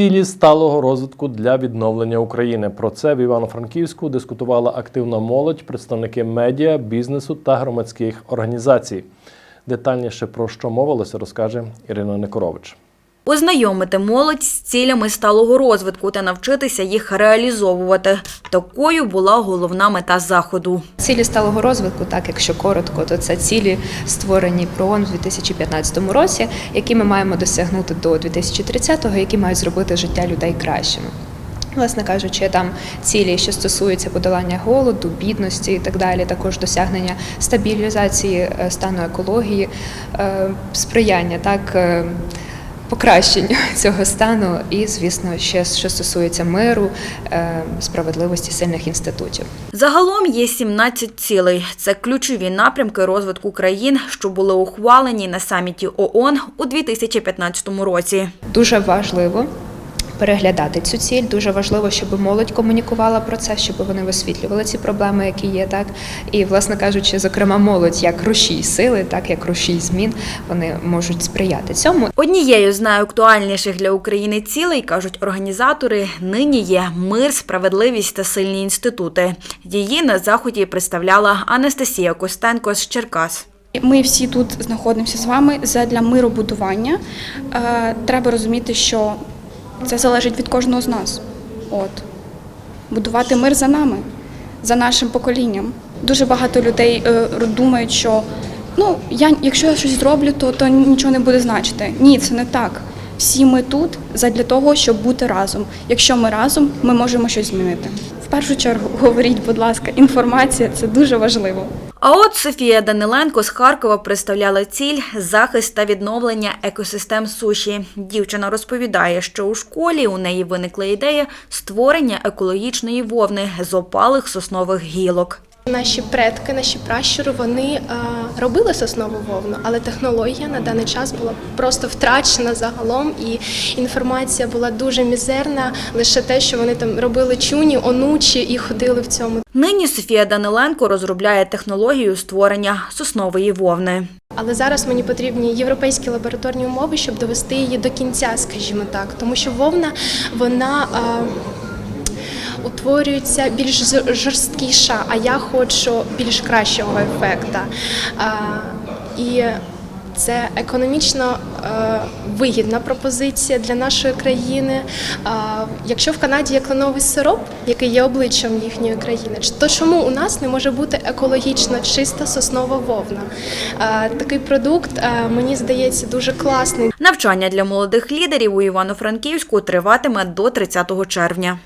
Цілі сталого розвитку для відновлення України. Про це в Івано-Франківську дискутувала активна молодь, представники медіа, бізнесу та громадських організацій. Детальніше про що мовилося, розкаже Ірина Некорович. Ознайомити молодь з цілями сталого розвитку та навчитися їх реалізовувати. Такою була головна мета заходу. Цілі сталого розвитку, так якщо коротко, то це цілі створені ПРООН в 2015 році, які ми маємо досягнути до 2030-го, які мають зробити життя людей кращими. Власне кажучи, там цілі, що стосуються подолання голоду, бідності і так далі, також досягнення стабілізації е, стану екології, е, сприяння так. Покращенню цього стану, і звісно, ще що стосується миру, е, справедливості сильних інститутів. Загалом є 17 цілей. Це ключові напрямки розвитку країн, що були ухвалені на саміті ООН у 2015 році. Дуже важливо переглядати цю ціль. Дуже важливо, щоб молодь комунікувала про це, щоб вони висвітлювали ці проблеми, які є, так і, власне кажучи, зокрема, молодь як рушій сили, так як рушій змін, вони можуть сприяти цьому. Однією з найактуальніших для України цілей, кажуть організатори, нині є мир, справедливість та сильні інститути. Її на заході представляла Анастасія Костенко з Черкас. Ми всі тут знаходимося з вами задля миробудування. Е, Треба розуміти, що це залежить від кожного з нас. От будувати мир за нами, за нашим поколінням. Дуже багато людей е, думають, що ну я, якщо я щось зроблю, то, то нічого не буде значити. Ні, це не так. Всі ми тут задля того, щоб бути разом. Якщо ми разом, ми можемо щось змінити. В першу чергу говоріть, будь ласка, інформація це дуже важливо. А от Софія Даниленко з Харкова представляла ціль захист та відновлення екосистем суші. Дівчина розповідає, що у школі у неї виникла ідея створення екологічної вовни з опалих соснових гілок. Наші предки, наші пращури, вони е, робили соснову вовну, але технологія на даний час була просто втрачена загалом, і інформація була дуже мізерна. Лише те, що вони там робили чуні, онучі і ходили в цьому. Нині Софія Даниленко розробляє технологію створення соснової вовни. Але зараз мені потрібні європейські лабораторні умови, щоб довести її до кінця, скажімо так, тому що вовна вона. Утворюється більш жорсткіша, а я хочу більш кращого ефекта. І це економічно е, вигідна пропозиція для нашої країни. Якщо в Канаді є кленовий сироп, який є обличчям їхньої країни, то чому у нас не може бути екологічно чиста соснова вовна? Такий продукт е, мені здається дуже класний. Навчання для молодих лідерів у Івано-Франківську триватиме до 30 червня.